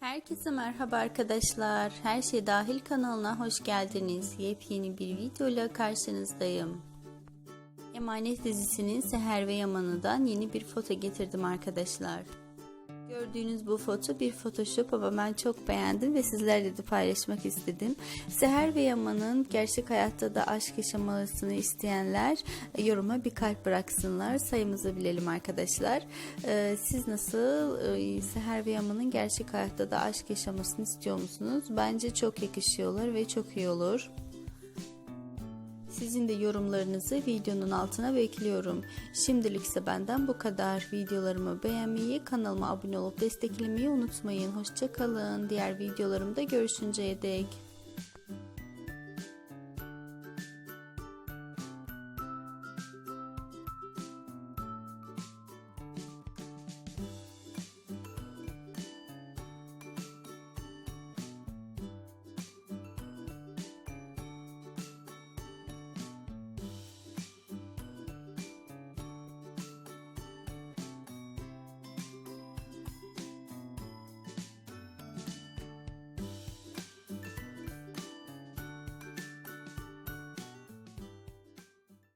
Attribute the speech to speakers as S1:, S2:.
S1: Herkese merhaba arkadaşlar. Her şey dahil kanalına hoş geldiniz. Yepyeni bir videoyla karşınızdayım. Emanet dizisinin Seher ve Yaman'ından yeni bir foto getirdim arkadaşlar. Gördüğünüz bu foto bir photoshop ama ben çok beğendim ve sizlerle de paylaşmak istedim. Seher ve Yaman'ın gerçek hayatta da aşk yaşamasını isteyenler e, yoruma bir kalp bıraksınlar. Sayımızı bilelim arkadaşlar. Ee, Siz nasıl e, Seher ve Yaman'ın gerçek hayatta da aşk yaşamasını istiyor musunuz? Bence çok yakışıyorlar ve çok iyi olur. Sizin de yorumlarınızı videonun altına bekliyorum. Şimdilik ise benden bu kadar. Videolarımı beğenmeyi, kanalıma abone olup desteklemeyi unutmayın. Hoşçakalın. Diğer videolarımda görüşünceye dek.